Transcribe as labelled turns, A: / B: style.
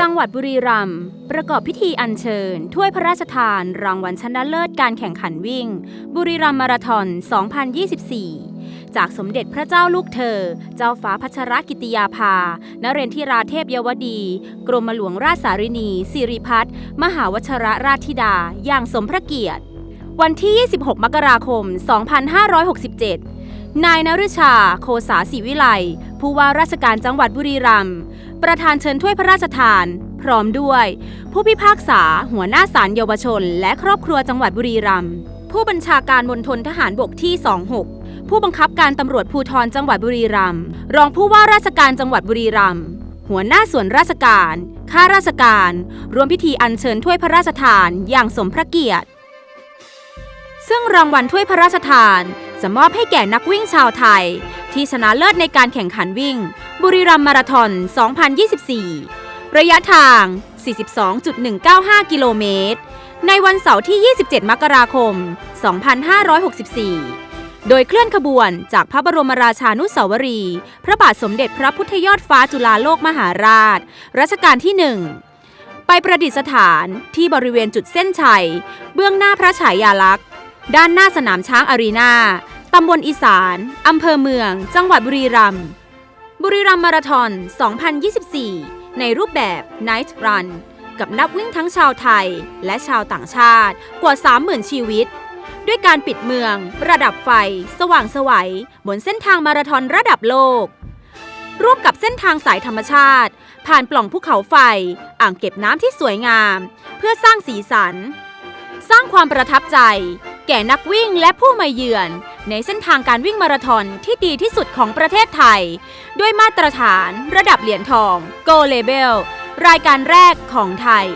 A: จังหวัดบุรีรัมย์ประกอบพิธีอัญเชิญ ถ้วยพระราชทาน รางวัลชนะเลิศการแข่งขันวิ่ง บุรีรัมย์มาราธอน 2024 จากสมเด็จพระเจ้าลูกเธอ เจ้าฟ้าพัชรกิติยาภานเรนทิราเทพเยาวดี กรมหลวงราชสารินี สิริพัฒน์มหาวชรราชธิดา อย่างสมพระเกียรติ วันที่ 26 มกราคม 2567 นายนฤชา โคสาศิวิไลผู้ว่าราชการจังหวัดบุรีรัมย์ประธานเชิญถ้วยพระราชทาน พร้อมด้วย ผู้พิพากษา หัวหน้าศาลเยาวชน และครอบครัวจังหวัดบุรีรัมย์ผู้บัญชาการมณฑลทหารบกที่ 26 ผู้บังคับการตำรวจภูธรจังหวัดบุรีรัมย์รองผู้ว่าราชการจังหวัดบุรีรัมย์หัวหน้าส่วนราชการ ข้าราชการร่วมพิธีอัญเชิญถ้วยพระราชทานอย่างสมพระเกียรติ ซึ่งรางวัลถ้วยพระราชทาน จะมอบให้แก่นักวิ่งชาวไทย ที่ชนะเลิศในการแข่งขันวิ่ง บุรีรัมย์มาราธอน 2024 ระยะทาง 42.195 กิโลเมตร ในวันเสาร์ที่ 27 มกราคม 2564 โดยเคลื่อนขบวนจากพระบรมราชานุสาวรี พระบาทสมเด็จพระพุทธยอดฟ้าจุฬาโลกมหาราช รัชกาลที่ 1 ไปประดิษฐานที่บริเวณจุดเส้นชัย เบื้องหน้าพระฉายาลักษณ์ ด้านหน้าสนามช้างอารีนาตำบลอีสาน อำเภอเมือง จังหวัดบุรีรัมย์ บุรีรัมย์มาราธอน 2024 ในรูปแบบ Night Run กับนักวิ่งทั้งชาวไทยและชาวต่างชาติกว่า 30,000 ชีวิต ด้วยการปิดเมือง ระดับไฟ สว่างสวัย บนเส้นทางมาราธอนระดับโลก ร่วมกับเส้นทางสายธรรมชาติ ผ่านปล่องภูเขาไฟ อ่างเก็บน้ำที่สวยงาม เพื่อสร้างสีสัน สร้างความประทับใจ แก่นักวิ่งและผู้มาเยือน ในเส้นทางการวิ่งมาราธอนที่ดีที่สุดของประเทศไทย ด้วยมาตรฐาน ระดับเหรียญทอง Go Label รายการแรกของไทย